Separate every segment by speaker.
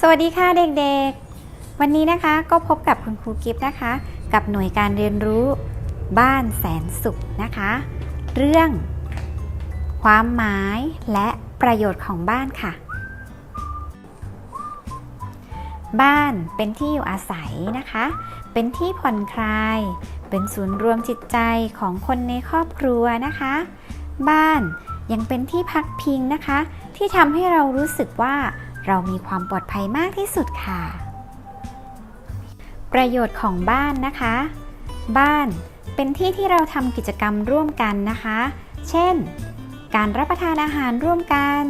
Speaker 1: สวัสดีค่ะเด็กๆ วันนี้นะคะก็พบกับคุณครูกิฟต์นะคะ กับหน่วยการเรียนรู้บ้านแสนสุขนะคะ เรื่อง ความหมายและประโยชน์ของบ้านค่ะ บ้านเป็นที่อยู่อาศัยนะคะ เป็นที่ผ่อนคลาย เป็นศูนย์รวมจิตใจของคนในครอบครัวนะคะ บ้าน ยังเป็นที่พักพิงนะคะ ที่ทำให้เรารู้สึกว่าเรามีความปลอดภัยมากที่สุดค่ะ ประโยชน์ของบ้านนะคะ บ้านเป็นที่ที่เราทำกิจกรรมร่วมกันนะคะ เช่น การรับประทานอาหารร่วมกัน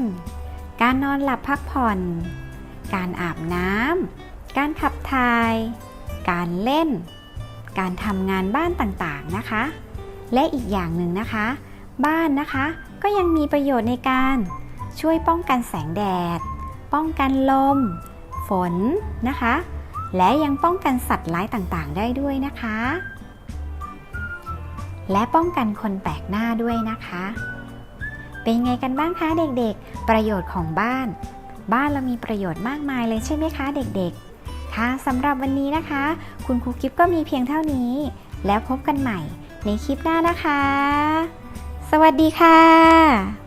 Speaker 1: การนอนหลับพักผ่อน การอาบน้ำ การขับถ่าย การเล่น การทำงานบ้านต่างๆนะคะ และอีกอย่างหนึ่งนะคะ บ้านนะคะ ก็ยังมีประโยชน์ในการช่วยป้องกันแสงแดด ป้องกันลม ฝนนะคะ และยังป้องกันสัตว์ร้ายต่างๆ ได้ด้วยนะคะ และป้องกันคนแปลกหน้าด้วยนะคะ เป็นไงกันบ้างคะเด็กๆ ประโยชน์ของบ้าน บ้านเรามีประโยชน์มากมายเลยใช่ไหมคะเด็กๆ ค่ะสำหรับวันนี้นะคะ คุณครูกิฟก็มีเพียงเท่านี้ แล้วพบกันใหม่ในคลิปหน้านะคะ สวัสดีค่ะ